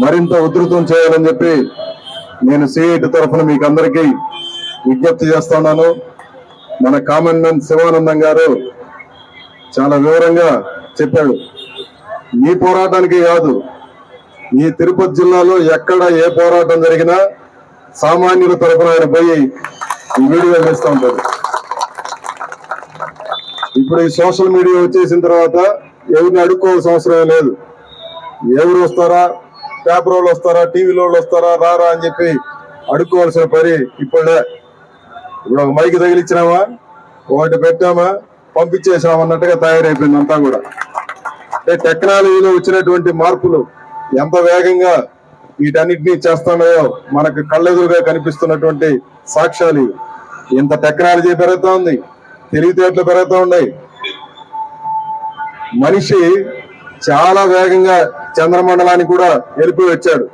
మరింత ఉధృతం చేయాలని చెప్పి నేను సిఐటి తరఫున మీకు అందరికీ విజ్ఞప్తి చేస్తున్నాను మన కామన్ మ్యాన్ శివానందం గారు చాలా వివరంగా చెప్పాడు. మీ పోరాటానికి కాదు ఈ తిరుపతి జిల్లాలో ఎక్కడ ఏ పోరాటం జరిగినా సామాన్యుల తరఫున ఆయన పోయి ఈ వీడియో వేస్తూ ఉంటారు ఇప్పుడు ఈ సోషల్ మీడియా వచ్చేసిన తర్వాత ఎవరిని అడుక్కోవాల్సిన అవసరం లేదు. ఎవరు వస్తారా? పేపర్ వాళ్ళు వస్తారా? టీవీలో వాళ్ళు వస్తారా? రారా అని చెప్పి అడుక్కోవాల్సిన పని ఇప్పుడే. ఇప్పుడు ఒక మైకి తగిలిచ్చినామా? ఒకటి పెట్టామా? పంపించేసామా అన్నట్టుగా తయారైపోయింది అంతా కూడా. అంటే టెక్నాలజీలో వచ్చినటువంటి మార్పులు ఎంత వేగంగా వీటన్నిటినీ చేస్తున్నాయో మనకు కళ్ళెదురుగా కనిపిస్తున్నటువంటి సాక్ష్యాలు ఇంత టెక్నాలజీ పెరుగుతూ ఉంది తెలివితేటలు పెరుగుతూ ఉన్నాయి. మనిషి చాలా వేగంగా చంద్రమండలాన్ని కూడా వెళ్ళిపోయి వచ్చాడు.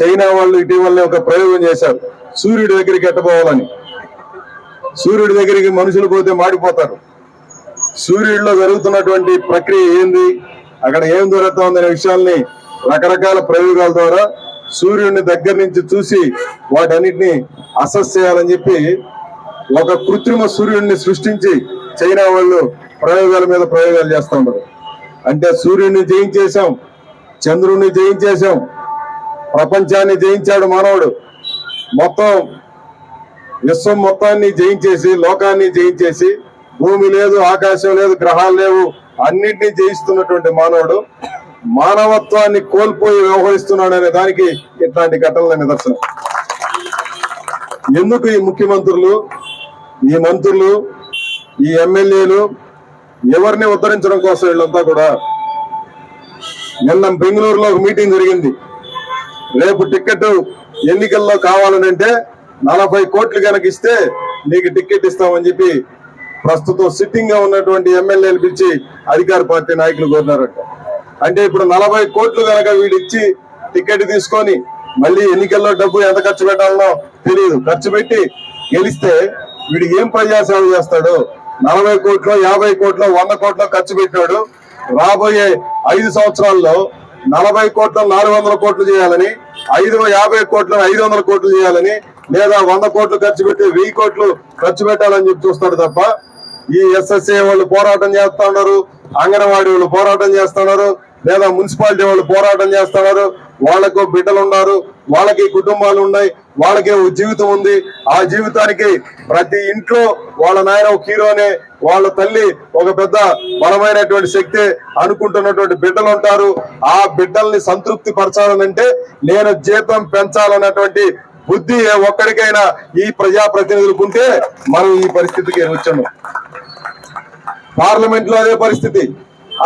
చైనా వాళ్ళు ఇటీవలనే ఒక ప్రయోగం చేశారు. సూర్యుడి దగ్గరికి ఎట్టపోవాలని సూర్యుడి దగ్గరికి మనుషులు పోతే మాడిపోతారు. సూర్యుడిలో జరుగుతున్నటువంటి ప్రక్రియ ఏంది? అక్కడ ఏం దొరుకుతుంది అనే విషయాల్ని రకరకాల ప్రయోగాల ద్వారా సూర్యుడిని దగ్గర నుంచి చూసి వాటన్నిటిని అసెస్ చేయాలని చెప్పి ఒక కృత్రిమ సూర్యుడిని సృష్టించి చైనా వాళ్ళు ప్రయోగాల మీద ప్రయోగాలు చేస్తూ ఉన్నారు. అంటే సూర్యుడిని జయించేశాం. చంద్రుడిని జయించేశాం. ప్రపంచాన్ని జయించాడు మానవుడు. మొత్తం విశ్వం మొత్తాన్ని జయించేసి లోకాన్ని జయించేసి భూమి లేదు ఆకాశం లేదు గ్రహాలు లేవు అన్నింటినీ జయిస్తున్నటువంటి మానవుడు మానవత్వాన్ని కోల్పోయి వ్యవహరిస్తున్నాడు అనే దానికి ఇట్లాంటి ఘటనల నిదర్శనం. ఎందుకు ఈ ముఖ్యమంత్రులు ఈ మంత్రులు ఈ ఎమ్మెల్యేలు ఎవరిని ఉద్ధరించడం కోసం వీళ్ళంతా కూడా నిన్న బెంగళూరులో ఒక మీటింగ్ జరిగింది. రేపు టికెట్ ఎన్నికల్లో కావాలనంటే నలభై కోట్లు కనుక ఇస్తే నీకు టికెట్ ఇస్తామని చెప్పి ప్రస్తుతం సిట్టింగ్గా ఉన్నటువంటి ఎమ్మెల్యేలు పిలిచి అధికార పార్టీ నాయకులు కోరినారట. అంటే ఇప్పుడు నలభై కోట్లు కనుక వీడు ఇచ్చి టికెట్ తీసుకొని మళ్ళీ ఎన్నికల్లో డబ్బు ఎంత ఖర్చు పెట్టాలనో తెలియదు ఖర్చు పెట్టి గెలిస్తే వీడు ఏం ప్రజాసేవ చేస్తాడు? నలభై కోట్లు యాభై కోట్లు వంద కోట్లు ఖర్చు పెట్టాడు రాబోయే ఐదు సంవత్సరాల్లో నలభై కోట్ల నాలుగు వందల కోట్లు చేయాలని ఐదు యాభై కోట్ల ఐదు వందల కోట్లు చేయాలని లేదా వంద కోట్లు ఖర్చు పెట్టి వెయ్యి కోట్లు ఖర్చు పెట్టాలని చెప్పి చూస్తాడు తప్ప ఈ ఎస్ఎస్ఏ వాళ్ళు పోరాటం చేస్తా ఉన్నారు అంగన్వాడీ వాళ్ళు పోరాటం చేస్తున్నారు లేదా మున్సిపాలిటీ వాళ్ళు పోరాటం చేస్తున్నారు వాళ్ళకు బిడ్డలు ఉన్నారు వాళ్ళకి కుటుంబాలు ఉన్నాయి వాళ్ళకి జీవితం ఉంది. ఆ జీవితానికి ప్రతి ఇంట్లో వాళ్ళ నాయన ఒక హీరోనే వాళ్ళ తల్లి ఒక పెద్ద బలమైనటువంటి శక్తి అనుకుంటున్నటువంటి బిడ్డలు ఉంటారు. ఆ బిడ్డల్ని సంతృప్తి పరచాలనంటే నేను జీతం పెంచాలన్నటువంటి బుద్ధి ఏ ఒక్కడికైనా ఈ ప్రజాప్రతినిధులకు ఉంటే మనం ఈ పరిస్థితికి వచ్చాము. పార్లమెంట్లో అదే పరిస్థితి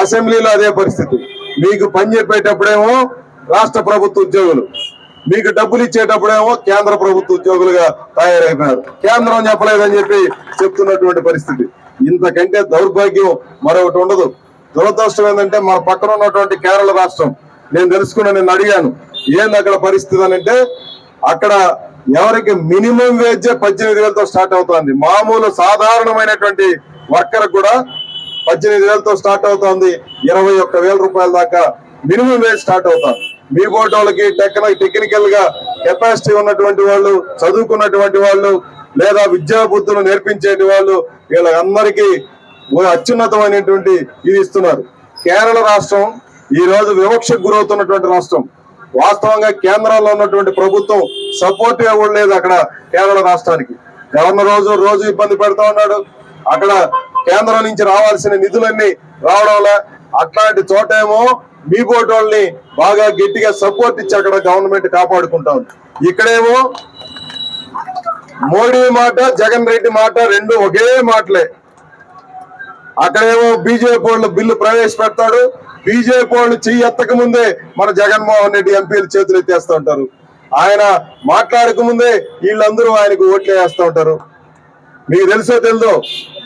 అసెంబ్లీలో అదే పరిస్థితి. మీకు పని చెప్పేటప్పుడేమో రాష్ట్ర ప్రభుత్వ ఉద్యోగులు మీకు డబ్బులు ఇచ్చేటప్పుడేమో కేంద్ర ప్రభుత్వ ఉద్యోగులుగా తయారైపోయినారు కేంద్రం చెప్పలేదని చెప్పి చెప్తున్నటువంటి పరిస్థితి. ఇంతకంటే దౌర్భాగ్యం మరొకటి ఉండదు. దురదృష్టం ఏంటంటే మన పక్కన ఉన్నటువంటి కేరళ రాష్ట్రం. నేను తెలుసుకున్నా నేను అడిగాను ఏంది అక్కడ పరిస్థితి అని అంటే అక్కడ ఎవరికి మినిమం వేజ్ పద్దెనిమిది వేలతో స్టార్ట్ అవుతుంది. మామూలు సాధారణమైనటువంటి వర్కర్ కూడా పద్దెనిమిది వేలతో స్టార్ట్ అవుతుంది. ఇరవై ఒక్క వేల రూపాయల దాకా మినిమం వేజ్ స్టార్ట్ అవుతాం. మీ బోర్డు వాళ్ళకి టెక్న టెక్నికల్గా కెపాసిటీ ఉన్నటువంటి వాళ్ళు చదువుకున్నటువంటి వాళ్ళు లేదా విద్యా బుద్ధులు నేర్పించేటి వాళ్ళు వీళ్ళందరికీ అత్యున్నతమైనటువంటి ఇది ఇస్తున్నారు. కేరళ రాష్ట్రం ఈ రోజు వివక్షకు గురవుతున్నటువంటి రాష్ట్రం. వాస్తవంగా కేంద్రంలో ఉన్నటువంటి ప్రభుత్వం సపోర్ట్ ఇవ్వలేదు అక్కడ కేరళ రాష్ట్రానికి. గవర్నర్ రోజు రోజు ఇబ్బంది పెడతా ఉన్నాడు. అక్కడ కేంద్రం నుంచి రావాల్సిన నిధులన్నీ రావడంలా అట్లాంటి చోటేమో మీ బోర్డు వాళ్ళని బాగా గట్టిగా సపోర్ట్ ఇచ్చి అక్కడ గవర్నమెంట్ కాపాడుకుంటా ఉంది. ఇక్కడేమో మోడీ మాట జగన్ రెడ్డి మాట రెండు ఒకే మాటలే. అక్కడేమో బీజేపీ వాళ్ళు బిల్లు ప్రవేశపెడతాడు. బీజేపీ వాళ్ళు చెయ్యి ఎత్తక ముందే మన జగన్మోహన్ రెడ్డి ఎంపీలు చేతులు ఎత్తేస్తూ ఉంటారు. ఆయన మాట్లాడక ముందే వీళ్ళందరూ ఆయనకు ఓట్లు వేస్తూ ఉంటారు. మీకు తెలుసో తెలుదో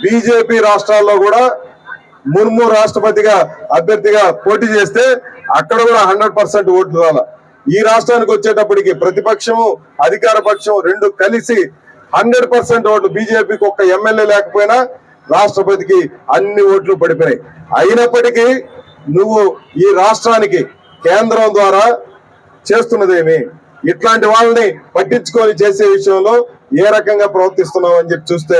బీజేపీ రాష్ట్రాల్లో కూడా ముర్ము రాష్ట్రపతిగా అభ్యర్థిగా పోటీ చేస్తే అక్కడ కూడా హండ్రెడ్ పర్సెంట్ ఓట్లు రాల. ఈ రాష్ట్రానికి వచ్చేటప్పటికి ప్రతిపక్షము అధికార పక్షం రెండు కలిసి హండ్రెడ్ పర్సెంట్ ఓట్లు బీజేపీకి ఒక్క ఎమ్మెల్యే లేకపోయినా రాష్ట్రపతికి అన్ని ఓట్లు పడిపోయినాయి. అయినప్పటికీ నువ్వు ఈ రాష్ట్రానికి కేంద్రం ద్వారా చేస్తున్నదేమి? ఇట్లాంటి వాళ్ళని పట్టించుకొని చేసే విషయంలో ఏ రకంగా ప్రవర్తిస్తున్నాం అని చెప్పి చూస్తే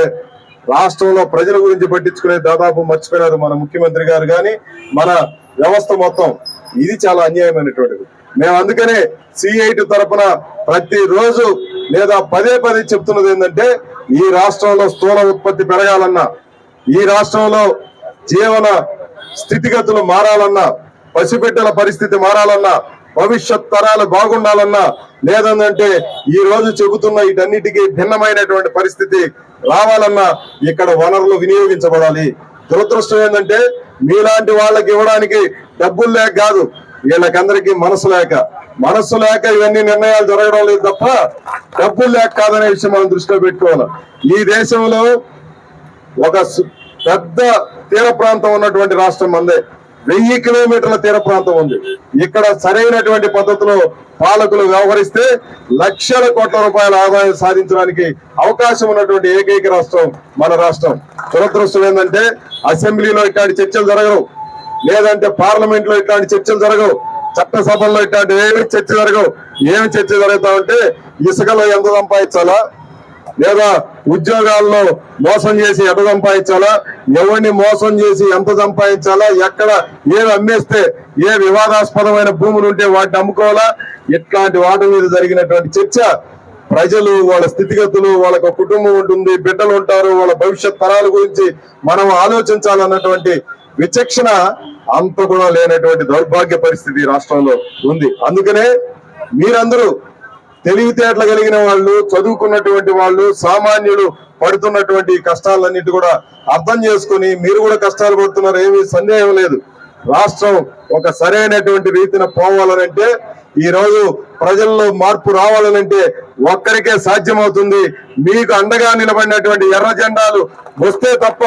రాష్ట్రంలో ప్రజల గురించి పట్టించుకునే దాదాపు మర్చిపోయినారు మన ముఖ్యమంత్రి గారు కానీ మన వ్యవస్థ మొత్తం. ఇది చాలా అన్యాయమైనటువంటిది. మేము అందుకనే సిఐటి తరపున ప్రతిరోజు లేదా పదే పదే చెప్తున్నది ఏంటంటే ఈ రాష్ట్రంలో స్థూల ఉత్పత్తి పెరగాలన్నా ఈ రాష్ట్రంలో జీవన స్థితిగతులు మారాలన్నా పసిబిడ్డల పరిస్థితి మారాలన్నా భవిష్యత్ తరాలు బాగుండాలన్నా లేదంటే ఈ రోజు చెబుతున్న వీటన్నిటికీ భిన్నమైనటువంటి పరిస్థితి రావాలన్నా ఇక్కడ వనరులు వినియోగించబడాలి. దురదృష్టం ఏంటంటే మీలాంటి వాళ్ళకి ఇవ్వడానికి డబ్బులు లేక కాదు వీళ్ళకందరికీ మనసు లేక. మనసు లేక ఇవన్నీ నిర్ణయాలు జరగడం లేదు తప్ప డబ్బులు లేక కాదనే విషయం మనం దృష్టిలో పెట్టుకోవాలి. ఈ దేశంలో ఒక పెద్ద తీర ప్రాంతం ఉన్నటువంటి రాష్ట్రం మందే వెయ్యి కిలోమీటర్ల తీర ప్రాంతం ఉంది. ఇక్కడ సరైనటువంటి పద్ధతిలో పాలకులు వ్యవహరిస్తే లక్షల కోట్ల రూపాయల ఆదాయం సాధించడానికి అవకాశం ఉన్నటువంటి ఏకైక రాష్ట్రం మన రాష్ట్రం. దురదృష్టం ఏంటంటే అసెంబ్లీలో ఇట్లాంటి చర్చలు జరగవు లేదంటే పార్లమెంట్లో ఇట్లాంటి చర్చలు జరగవు. చట్టసభల్లో ఇట్లాంటి ఏమి చర్చ జరగవు. ఏమి చర్చ జరుగుతా ఉంటే ఇసుకలో ఎంత సంపాదించాలా? లేదా ఉద్యోగాల్లో మోసం చేసి ఎంత సంపాదించాలా? ఎవరిని మోసం చేసి ఎంత సంపాదించాలా? ఎక్కడ ఏమి అమ్మేస్తే ఏ వివాదాస్పదమైన భూములు ఉంటే వాటిని అమ్ముకోవాలా? ఇట్లాంటి వాటి మీద జరిగినటువంటి చర్చ ప్రజలు వాళ్ళ స్థితిగతులు వాళ్ళకు కుటుంబం ఉంటుంది బిడ్డలు ఉంటారు వాళ్ళ భవిష్యత్ తరాల గురించి మనం ఆలోచించాలన్నటువంటి విచక్షణ అంత కూడా లేనటువంటి దౌర్భాగ్య పరిస్థితి రాష్ట్రంలో ఉంది. అందుకనే మీరందరూ తెలివితేటలు కలిగిన వాళ్ళు చదువుకున్నటువంటి వాళ్ళు సామాన్యులు పడుతున్నటువంటి కష్టాలన్నిటి కూడా అర్థం చేసుకుని మీరు కూడా కష్టాలు పడుతున్నారు ఏమీ సందేహం లేదు. రాష్ట్రం ఒక సరైనటువంటి రీతిన పోవాలనంటే ఈ రోజు ప్రజల్లో మార్పు రావాలనంటే ఒక్కరికే సాధ్యమవుతుంది. మీకు అండగా నిలబడినటువంటి ఎర్ర జెండాలు వస్తే తప్ప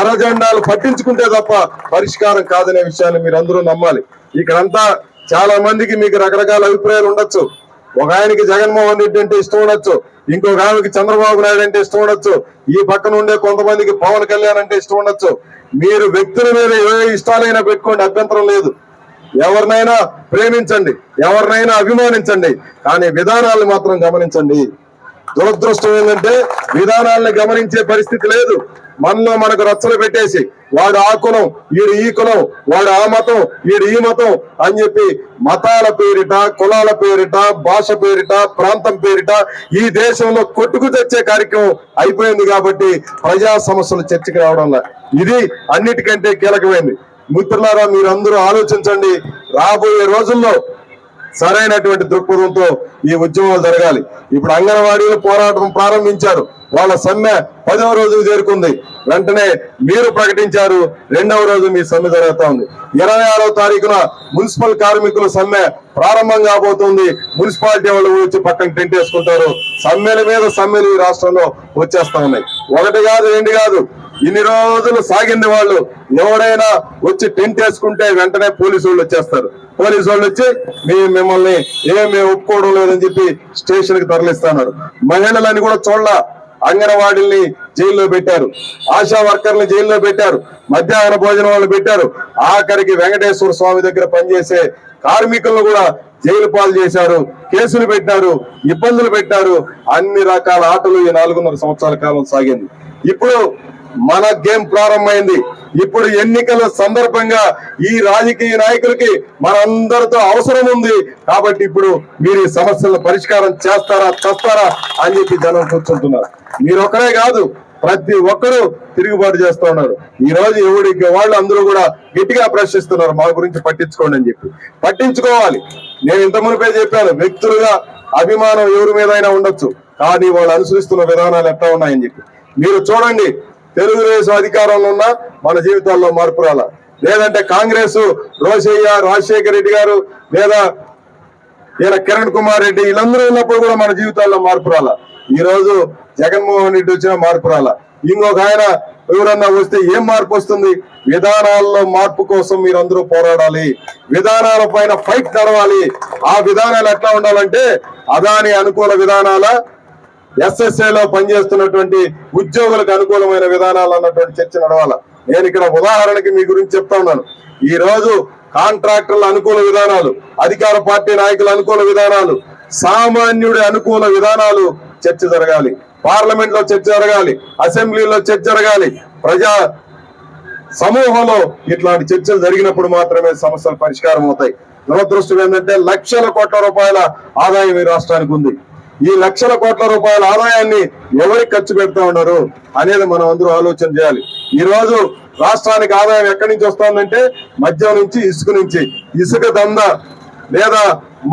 ఎర్ర జెండాలు పట్టించుకుంటే తప్ప పరిష్కారం కాదనే విషయాన్ని మీరు అందరూ నమ్మాలి. ఇక్కడంతా చాలా మందికి మీకు రకరకాల అభిప్రాయాలు ఉండొచ్చు. ఒక ఆయనకి జగన్మోహన్ రెడ్డి అంటే ఇష్టం ఉండొచ్చు. ఇంకొక ఆమెకి చంద్రబాబు నాయుడు అంటే ఇష్టం ఉండొచ్చు. ఈ పక్కన ఉండే కొంతమందికి పవన్ కళ్యాణ్ అంటే ఇష్టం ఉండొచ్చు. మీరు వ్యక్తుల మీద ఏ ఇష్టాలైనా పెట్టుకోండి అభ్యంతరం లేదు. ఎవరినైనా ప్రేమించండి ఎవరినైనా అభిమానించండి కానీ విధానాలను మాత్రం గమనించండి. దురదృష్టం ఏంటంటే విధానాలను గమనించే పరిస్థితి లేదు. మనలో మనకు రచ్చలు పెట్టేసి వాడు ఆ కులం వీడు ఈ కులం వాడు ఆ మతం వీడు ఈ మతం అని చెప్పి మతాల పేరిట కులాల పేరిట భాష పేరిట ప్రాంతం పేరిట ఈ దేశంలో కొట్టుకు తెచ్చే కార్యక్రమం అయిపోయింది కాబట్టి ప్రజా సమస్యలు చర్చకు రావడం ఇది అన్నిటికంటే కీలకమైంది. మిత్రులారా మీరందరూ ఆలోచించండి. రాబోయే రోజుల్లో సరైనటువంటి దృక్పథంతో ఈ ఉద్యమాలు జరగాలి. ఇప్పుడు అంగన్వాడీలు పోరాటం ప్రారంభించారు. వాళ్ళ సమ్మె పదవ రోజుకు చేరుకుంది. వెంటనే మీరు ప్రకటించారు. రెండవ రోజు మీ సమ్మె జరుగుతా ఉంది. ఇరవై ఆరో తారీఖున మున్సిపల్ కార్మికుల సమ్మె ప్రారంభం కాబోతుంది. మున్సిపాలిటీ వాళ్ళు వచ్చి పక్కన టెంట్ వేసుకుంటారు. సమ్మెల మీద సమ్మెలు ఈ రాష్ట్రంలో వచ్చేస్తా ఉన్నాయి. ఒకటి కాదు రెండు కాదు. ఇన్ని రోజులు సాగింది వాళ్ళు. ఎవడైనా వచ్చి టెంట్ వేసుకుంటే వెంటనే పోలీసు వాళ్ళు వచ్చేస్తారు. పోలీసు వాళ్ళు వచ్చి మీ మిమ్మల్ని ఏమీ ఒప్పుకోవడం లేదని చెప్పి స్టేషన్కి తరలిస్తున్నారు. మహిళలని కూడా చూడాల. అంగన్వాడీల్ని జైల్లో పెట్టారు. ఆశా వర్కర్ని జైల్లో పెట్టారు. మధ్యాహ్న భోజనం వాళ్ళు పెట్టారు. ఆఖరికి వెంకటేశ్వర స్వామి దగ్గర పనిచేసే కార్మికులను కూడా జైలు పాలు చేశారు. కేసులు పెట్టారు ఇబ్బందులు పెట్టారు. అన్ని రకాల ఆటలు ఈ నాలుగున్నర సంవత్సరాల కాలం సాగింది. ఇప్పుడు మన గేమ్ ప్రారంభమైంది. ఇప్పుడు ఎన్నికల సందర్భంగా ఈ రాజకీయ నాయకులకి మనందరితో అవసరం ఉంది. కాబట్టి ఇప్పుడు మీరు ఈ సమస్యలను పరిష్కారం చేస్తారా చేస్తారా అని చెప్పి జనం కూర్చుంటున్నారు. మీరు ఒకరే కాదు ప్రతి ఒక్కరూ తిరుగుబాటు చేస్తూ ఉన్నారు. ఈ రోజు ఎవడి వాళ్ళు అందరూ కూడా గట్టిగా ప్రశ్నిస్తున్నారు మా గురించి పట్టించుకోండి అని చెప్పి. పట్టించుకోవాలి. నేను ఇంత మునిపే చెప్పాను వ్యక్తులుగా అభిమానం ఎవరి మీదైనా ఉండొచ్చు. కానీ వాళ్ళు అనుసరిస్తున్న విధానాలు ఎట్లా ఉన్నాయని చెప్పి. మీరు చూడండి తెలుగుదేశం అధికారంలో ఉన్న మన జీవితాల్లో మార్పు రాల. లేదంటే కాంగ్రెస్ రోషయ్య రాజశేఖర రెడ్డి గారు లేదా ఈయన కిరణ్ కుమార్ రెడ్డి వీళ్ళందరూ ఉన్నప్పుడు కూడా మన జీవితాల్లో మార్పు రాల. ఈ రోజు జగన్మోహన్ రెడ్డి వచ్చిన మార్పు రాల. ఇంకొక ఆయన ఎవరన్నా వస్తే ఏం మార్పు వస్తుంది? విధానాల్లో మార్పు కోసం మీరందరూ పోరాడాలి. విధానాల పైన ఫైట్ నడవాలి. ఆ విధానాలు ఎట్లా ఉండాలంటే అదాని అనుకూల విధానాల ఎస్ఎస్ఏ లో పనిచేస్తున్నటువంటి ఉద్యోగులకు అనుకూలమైన విధానాలు అన్నటువంటి చర్చ నడవాల. నేను ఇక్కడ ఉదాహరణకి మీ గురించి చెప్తా ఉన్నాను. ఈ రోజు కాంట్రాక్టర్ల అనుకూల విధానాలు అధికార పార్టీ నాయకుల అనుకూల విధానాలు సామాన్యుడి అనుకూల విధానాలు చర్చ జరగాలి. పార్లమెంట్లో చర్చ జరగాలి అసెంబ్లీలో చర్చ జరగాలి. ప్రజా సమూహంలో ఇట్లాంటి చర్చలు జరిగినప్పుడు మాత్రమే సమస్యలు పరిష్కారం అవుతాయి దురదృష్టం ఏంటంటే లక్షల కోట్ల రూపాయల ఆదాయం ఈ రాష్ట్రానికి ఉంది. ఈ లక్షల కోట్ల రూపాయల ఆదాయాన్ని ఎవరికి ఖర్చు పెడతా ఉన్నారు అనేది మనం అందరూ ఆలోచన చేయాలి. ఈ రోజు రాష్ట్రానికి ఆదాయం ఎక్కడి నుంచి వస్తుందంటే మద్యం నుంచి ఇసుక నుంచి. ఇసుక దంద లేదా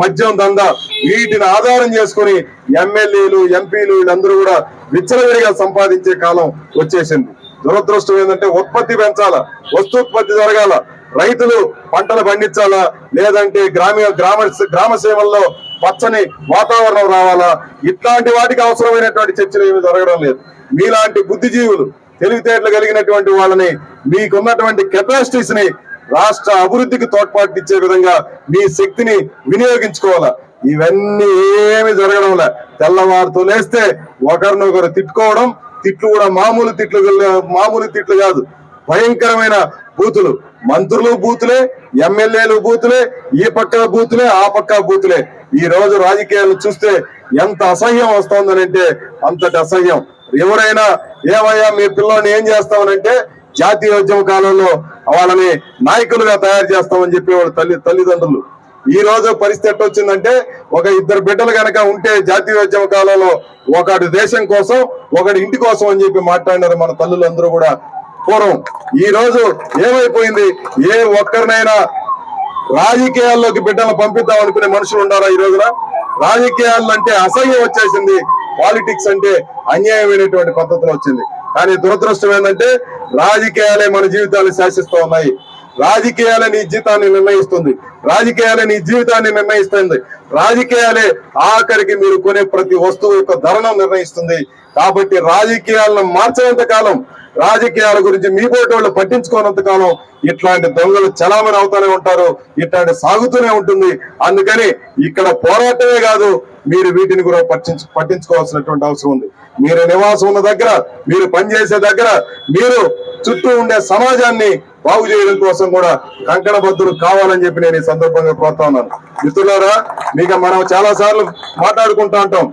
మద్యం దంద. వీటిని ఆధారం చేసుకుని ఎమ్మెల్యేలు ఎంపీలు వీళ్ళందరూ కూడా విచ్చలవిడిగా సంపాదించే కాలం వచ్చేసింది. దురదృష్టం ఏంటంటే ఉత్పత్తి పెంచాలా వస్తూత్పత్తి జరగాల రైతులు పంటలు పండించాలా లేదంటే గ్రామీణ గ్రామ గ్రామ సేవల్లో పచ్చని వాతావరణం రావాలా? ఇట్లాంటి వాటికి అవసరమైనటువంటి చర్చలు ఏమి జరగడం లేదు. మీలాంటి బుద్ధిజీవులు తెలివితేటలు కలిగినటువంటి వాళ్ళని మీకున్నటువంటి కెపాసిటీస్ని రాష్ట్ర అభివృద్ధికి తోడ్పాటు ఇచ్చే విధంగా మీ శక్తిని వినియోగించుకోవాలా? ఇవన్నీ ఏమి జరగడం లే. తెల్లవారుతో లేస్తే ఒకరినొకరు తిట్టుకోవడం తిట్లు కూడా మామూలు తిట్లు మామూలు తిట్లు కాదు. భయంకరమైన బూతులు. మంత్రులు బూతులే ఎమ్మెల్యేలు బూతులే ఈ పక్క బూతులే ఆ పక్క బూతులే. ఈ రోజు రాజకీయాలు చూస్తే ఎంత అసహ్యం వస్తోందనంటే అంతటి అసహ్యం. ఎవరైనా ఏమయ్యా మీ పిల్లోని ఏం చేస్తామనంటే జాతీయోద్యమ కాలంలో వాళ్ళని నాయకులుగా తయారు చేస్తామని చెప్పి వాళ్ళ తల్లి తల్లిదండ్రులు. ఈ రోజు పరిస్థితి ఎట్ట వచ్చిందంటే ఒక ఇద్దరు బిడ్డలు కనుక ఉంటే జాతీయోద్యమ కాలంలో ఒకటి దేశం కోసం ఒకటి ఇంటి కోసం అని చెప్పి మాట్లాడినారు మన తల్లులందరూ కూడా. పూర్వం ఈ రోజు ఏమైపోయింది? ఏ ఒక్కరినైనా రాజకీయాల్లోకి బిడ్డలు పంపిద్దాం అనుకునే మనుషులు ఉన్నారా ఈ రోజున? రాజకీయాలు అంటే అసహ్యం వచ్చేసింది. పాలిటిక్స్ అంటే అన్యాయమైనటువంటి పద్ధతిలో వచ్చింది. కానీ దురదృష్టం ఏంటంటే రాజకీయాలే మన జీవితాలు శాసిస్తూ ఉన్నాయి. రాజకీయాలే నీ జీతాన్ని నిర్ణయిస్తుంది. రాజకీయాలే నీ జీవితాన్ని నిర్ణయిస్తుంది. రాజకీయాలే ఆఖరికి మీరు కొనే ప్రతి వస్తువు యొక్క ధరను నిర్ణయిస్తుంది. కాబట్టి రాజకీయాలను మార్చినంత కాలం రాజకీయాల గురించి మీ పోటీ వాళ్ళు పట్టించుకోనంత కాలం ఇట్లాంటి దొంగలు చలామణి అవుతూనే ఉంటారు ఇట్లాంటి సాగుతూనే ఉంటుంది. అందుకని ఇక్కడ పోరాటమే కాదు మీరు వీటిని కూడా పట్టించు పట్టించుకోవాల్సినటువంటి అవసరం ఉంది. మీరు నివాసం ఉన్న దగ్గర మీరు పనిచేసే దగ్గర మీరు చుట్టూ ఉండే సమాజాన్ని బాగు చేయడం కోసం కూడా కంకణబద్ధులు కావాలని చెప్పి నేను ఈ సందర్భంగా కోరుతా ఉన్నాను. మిత్రులారా మీకు మనం చాలా సార్లు మాట్లాడుకుంటా ఉంటాం.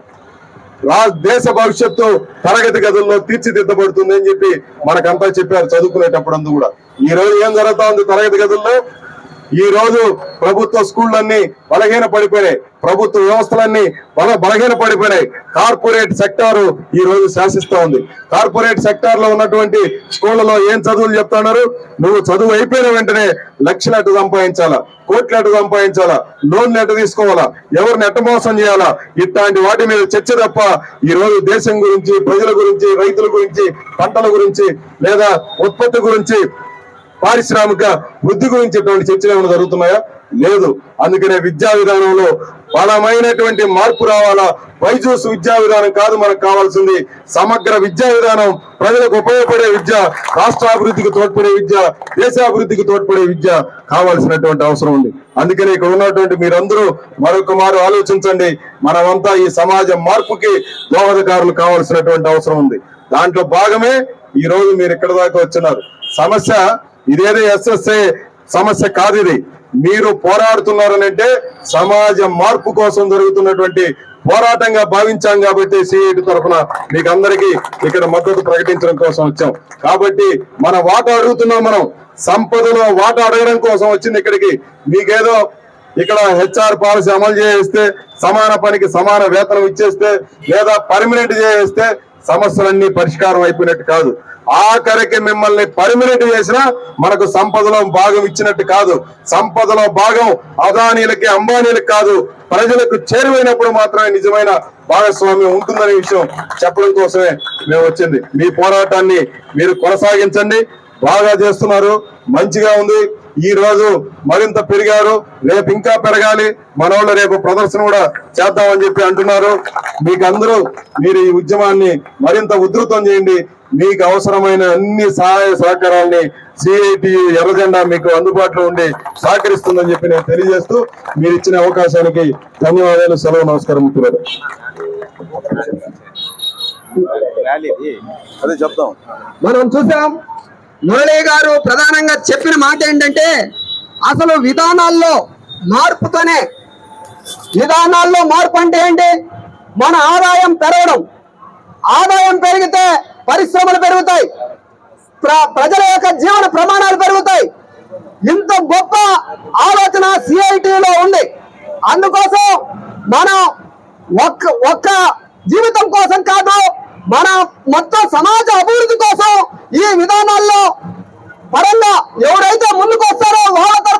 దేశ భవిష్యత్తు తరగతి గదుల్లో తీర్చిదిద్దబడుతుంది అని చెప్పి మనకంతా చెప్పారు చదువుకునేటప్పుడు అందు కూడా. ఈ రోజు ఏం జరుగుతా ఉంది తరగతి గదుల్లో? ఈ రోజు ప్రభుత్వ స్కూళ్ళన్నీ బలహీన పడిపోయినాయి. ప్రభుత్వ వ్యవస్థలన్నీ బల బలహీన పడిపోయినాయి. కార్పొరేట్ సెక్టారు ఈ రోజు శాసిస్తా ఉంది. కార్పొరేట్ సెక్టార్లో ఉన్నటువంటి స్కూళ్ళలో ఏం చదువులు చెప్తున్నారు? నువ్వు చదువు అయిపోయిన వెంటనే లక్షలు అటు సంపాదించాలా? కోట్లు అటు సంపాదించాలా? లోన్లు ఎట్టు తీసుకోవాలా? ఎవరిని ఎట్ట మోసం చేయాలా? ఇట్లాంటి వాటి మీద చర్చ తప్ప ఈ రోజు దేశం గురించి ప్రజల గురించి రైతుల గురించి పంటల గురించి లేదా ఉత్పత్తి గురించి పారిశ్రామిక వృద్ధి గురించిటువంటి చర్చలు ఏమైనా జరుగుతున్నాయా? లేదు. అందుకనే విద్యా విధానంలో బలమైనటువంటి మార్పు రావాలా? వైజూస్ విద్యా విధానం కాదు మనకు కావాల్సింది. సమగ్ర విద్యా విధానం ప్రజలకు ఉపయోగపడే విద్య రాష్ట్ర అభివృద్ధికి తోడ్పడే విద్య దేశాభివృద్ధికి తోడ్పడే విద్య కావాల్సినటువంటి అవసరం ఉంది. అందుకనే ఇక్కడ ఉన్నటువంటి మీరందరూ మరొక మారు ఆలోచించండి. మనమంతా ఈ సమాజం మార్పుకి దోహదకారులు కావాల్సినటువంటి అవసరం ఉంది. దాంట్లో భాగమే ఈ రోజు మీరు ఇక్కడ దాకా వచ్చినారు. సమస్య ఇదేదో ఎస్ఎస్ఏ సమస్య కాదు ఇది. మీరు పోరాడుతున్నారనంటే సమాజ మార్పు కోసం జరుగుతున్నటువంటి పోరాటంగా భావించాం కాబట్టి సిఐటి తరఫున మీకు అందరికీ ఇక్కడ మద్దతు ప్రకటించడం కోసం వచ్చాం. కాబట్టి మన వాటా అడుగుతున్నాం మనం. సంపదలో వాటా అడగడం కోసం వచ్చింది ఇక్కడికి. మీకేదో ఇక్కడ హెచ్ఆర్ పాలసీ అమలు చేస్తే సమాన పనికి సమాన వేతనం ఇచ్చేస్తే లేదా పర్మనెంట్ చేస్తే సమస్యలన్నీ పరిష్కారం అయిపోయినట్టు కాదు. ఆఖరికి మిమ్మల్ని పర్మినెంట్ చేసినా మనకు సంపదలో భాగం ఇచ్చినట్టు కాదు. సంపదలో భాగం అదానీలకి అంబానీలకు కాదు. ప్రజలకు చేరువైనప్పుడు మాత్రమే నిజమైన భాగస్వామ్యం ఉంటుందనే విషయం చెప్పడం కోసమే మేము వచ్చింది. మీ పోరాటాన్ని మీరు కొనసాగించండి. బాగా చేస్తున్నారు. మంచిగా ఉంది. ఈ రోజు మరింత పెరిగారు. రేపు ఇంకా పెరగాలి. మన వాళ్ళు రేపు ప్రదర్శన కూడా చేద్దామని చెప్పి అంటున్నారు. మీకు అందరూ మీరు ఈ ఉద్యమాన్ని మరింత ఉధృతం చేయండి. మీకు అవసరమైన అన్ని సహాయ సహకారాల్ని సిఐటి ఎర్రజెండా మీకు అందుబాటులో ఉండి సహకరిస్తుందని చెప్పి నేను తెలియజేస్తూ మీరు ఇచ్చిన అవకాశానికి ధన్యవాదాలు. సెలవు నమస్కారం చెప్తాం మనం చూసాం. మురళీ గారు ప్రధానంగా చెప్పిన మాట ఏంటంటే అసలు విధానాల్లో మార్పుతోనే విధానాల్లో మార్పు అంటే ఏంటి? మన ఆదాయం పెరగడం. ఆదాయం పెరిగితే పరిశ్రమలు పెరుగుతాయి. ప్ర- ప్రజల యొక్క జీవన ప్రమాణాలు పెరుగుతాయి. ఇంత గొప్ప ఆలోచన సిఐటిలో ఉంది. అందుకోసం మనం ఒక్క ఒక్క జీవితం కోసం కాదు మన మొత్తం సమాజ అభివృద్ధి కోసం ఈ విధానాల్లో పరంగా ఎవరైతే ముందుకు వస్తారో వాళ్ళ